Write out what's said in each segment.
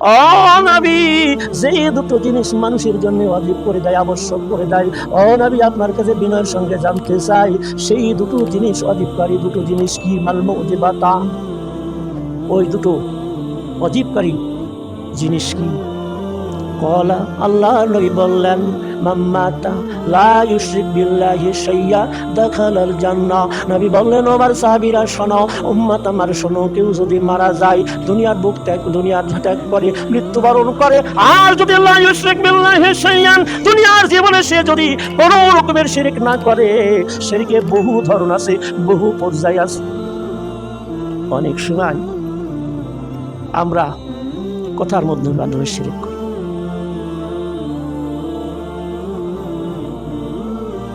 ও নাবি, যে দুটো জিনিস মানুষের জন্য অজীব করে দেয়, আবশ্যক করে দেয়। ও নাবি, আপনার কাছে বিনয়ের সঙ্গে জানতে চাই, সেই দুটো জিনিস অধিককারী দুটো জিনিস কি? মালম বা তা ওই দুটো অধিককারী জিনিস কি? কলা আল্লাহ নবী বললেন, মাম্মাতা লা ইউশরিক বিল্লাহি শাইয়া, দাখালাল জান্নাহ। নবী বললেন ওবার সাহাবীরা, শোনো, উম্মত আমার, শোনো, কেউ যদি মারা যায়, দুনিয়ার বুক ত্যাগ, দুনিয়ার ত্যাগ করে, মৃত্যুবরণ করে, আর যদি লা ইউশরিক বিল্লাহি শাইয়ান দুনিয়ার জীবনে সে যদি কোনো রকমের শিরক না করে, শিরকে বহু ধরন আছে, বহু পর্যায় আছে। অনেক সময় আমরা কথার মধ্যে মাধ্যমে শিরিক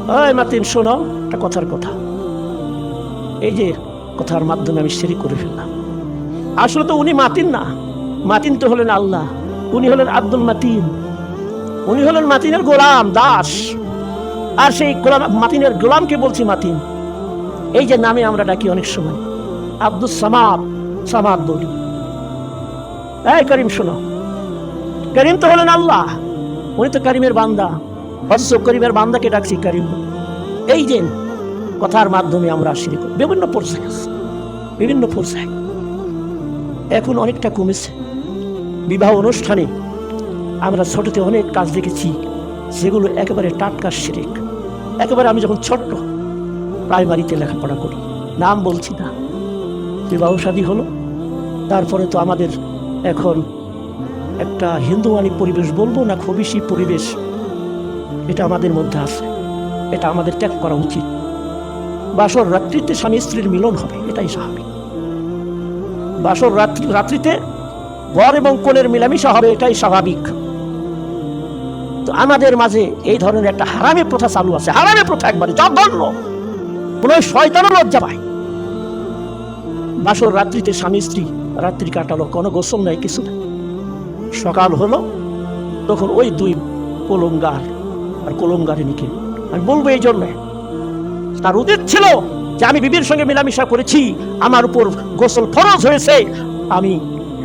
ওই মাতিন শোনো, একটা কথার কথা। এই যে কথার মাধ্যমে আমি শিরিক করে ফেললাম। আসলে তো উনি মাতিন না। মাতিন তো হলেন আল্লাহ। উনি হলেন আব্দুল মাতিন। উনি হলেন মাতিনের গোলাম, দাস। আর সেই গোলাম, মাতিনের গোলামকে বলছি মাতিন। এই যে নামে আমরা ডাকি অনেক সময়। আব্দুল সামাদ সামাদ বলি। এই করিম, শোনো। করিম তো হলেন আল্লাহ। উনি তো করিমের বান্দা। অথচ করিমের বান্দাকে ডাকছি করিম এই যে কথার মাধ্যমে আমরা আসি বিভিন্ন পর্যায়ে আছে, বিভিন্ন পর্যায়ে। এখন অনেকটা কমেছে। বিবাহ অনুষ্ঠানে আমরা ছোটতে অনেক কাজ দেখেছি যেগুলো একেবারে টাটকা শিরিক। একেবারে আমি যখন ছোট্ট প্রাইমারিতে লেখাপড়া করি। নাম বলছি না। বিবাহ শাদী হলো। তারপরে তো আমাদের এখন একটা হিন্দুয়ানি পরিবেশ বলব না খবিসি পরিবেশ। এটা আমাদের মধ্যে আছে। এটা আমাদের ত্যাগ করা উচিত। বাসর রাত্রিতে স্বামী স্ত্রীর মিলন হবে, এটাই স্বাভাবিক। বাসর রাত্রি, রাত্রিতে বর এবং কোণের মিলামিশা হবে, এটাই স্বাভাবিক। তো আমাদের মাঝে এই ধরনের একটা হারামে প্রথা চালু আছে। হারামে প্রথা একবারে জঘন্য। হয় শয়তানও লজ্জা পায়। বাসর রাত্রিতে স্বামী স্ত্রী রাত্রি কাটালো, কোনো গোসল নাই, কিছু নাই। সকাল হলো, তখন ওই দুই কলঙ্গার আর কলঙ্গারে নিকে আমি বলব এই জন্যে, তার উচিত ছিল যে আমি বিবির সঙ্গে মেলামেশা করেছি, আমার উপর গোসল ফরজ হয়েছে। আমি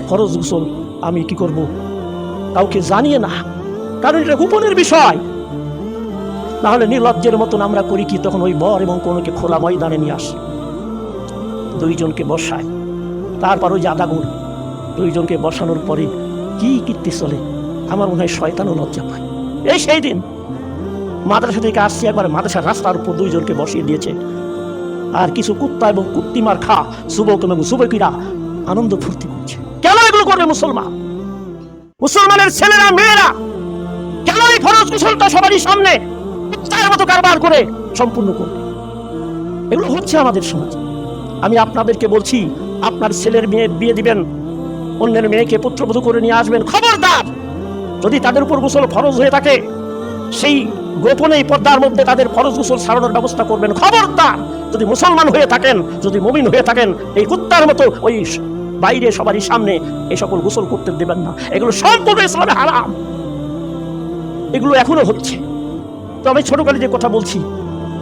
ফরজ গোসল আমি কি করব? কাউকে জানিয়ে না। কারণ এটা গোপনের বিষয়। নাহলে নির্লজ্জের মতন আমরা করি কি, তখন ওই বর এবং কোনোকে খোলা ময়দানে নিয়ে আসি। দুইজনকে বসায়। তারপর ওই গুড় দুইজনকে বসানোর পরে কি কীর্তি চলে? আমার মনে হয় শয়তানও লজ্জা পায়। এই সেই দিন মাদ্রাসা থেকে আসছি, একবার মাদ্রাসার রাস্তার উপর দুইজনকে বসিয়ে দিয়েছে। আর কিছু কুত্তা এবং কুত্তিমার খা, যুবক এবং যুবকীরা আনন্দ ফুর্তি করছে। কেন এগুলো করবে মুসলমান? মুসলমানের ছেলেরা, মেয়েরা, কেন এই ফরজ কুশলটা সবারই সামনে? কুত্তার মতো কারবার করে সম্পূর্ণ করবে। এগুলো হচ্ছে আমাদের সমাজ। আমি আপনাদেরকে বলছি, আপনার ছেলের মেয়ে বিয়ে দিবেন, অন্যের মেয়েকে পুত্রবধূ করে নিয়ে আসবেন। খবরদার! যদি তাদের উপর গোসল ফরজ হয়ে থাকে সেই গোপনে পর্দার মধ্যে তাদের ফরজ গোসল সারানোর ব্যবস্থা করবেন। খবরদার! যদি মুসলমান হয়ে থাকেন, যদি মমিন হয়ে থাকেন, এই কুত্তার মতো ওই বাইরে সবারই সামনে এই সকল গোসল করতে দেবেন না। এগুলো সম্পূর্ণ ইসলামে হারাম। এগুলো এখনও হচ্ছে। তো আমি ছোটকালে যে কথা বলছি,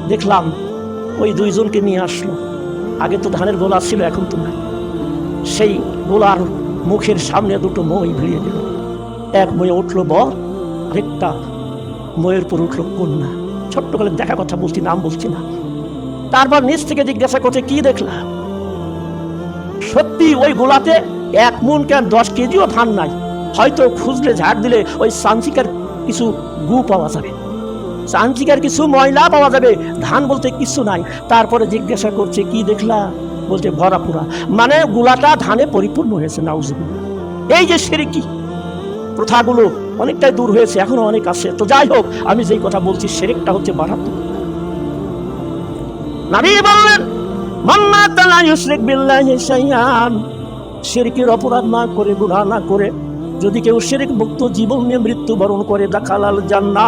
দেখলাম ওই দুইজনকে নিয়ে আসলো। আগে তো ধানের গোলা ছিল, এখন তো নাই। সেই গোলার মুখের সামনে দুটো মই ভিড়িয়ে দিল। এক ময়ে উঠল বর, আরেকটা ময়ের পর উঠল কন্যা। ছোট্টকালে দেখা কথা বলছি, নাম বলছি না। তারপর নিচ থেকে জিজ্ঞাসা করছে, কি দেখলাম সত্যি ওই গোলাতে এক মন কেন দশ কেজিও ধান নাই? হয়তো খুঁজলে ঝাড় দিলে ওই সানসিকার কিছু গু পাওয়া যাবে। চাঞ্চিকার কিছু ময়লা পাওয়া যাবে, ধান বলতে কিছু নাই। তারপরে জিজ্ঞাসা করছে, কি দেখলা? বলছে, ভরা পুরা মানে গুলাটা ধানে পরিপূর্ণ হয়েছে, নাউজুবিল্লাহ। এই যে সেরে কি? প্রথাগুলো অনেকটাই দূর হয়েছে, এখনও অনেক আছে। তো যাই হোক, আমি যেই কথা বলছি, সেরেকটা হচ্ছে মারাত্মক। নাবি বললেন মান্না তালা ইউশরিক বিল্লাহি শাইআন। শিরকের অপরাধ না করে, গুনাহ না করে, যদি কেউ শিরিক মুক্ত জীবন নিয়ে মৃত্যুবরণ করে, দেখালাল জান্না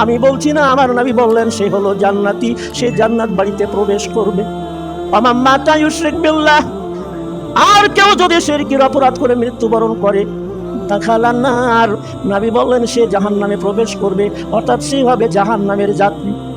আমি বলছি না, আমার নবী বললেন, সে হলো জান্নাতি, সে জান্নাত বাড়িতে প্রবেশ করবে। আমার মাতা ইউশরিক বিল্লাহ। আর কেউ যদি শিরকের অপরাধ করে মৃত্যুবরণ করে আর নবী বললেন সে জাহান নামে প্রবেশ করবে। অর্থাৎ সে হবে জাহান নামের যাত্রী।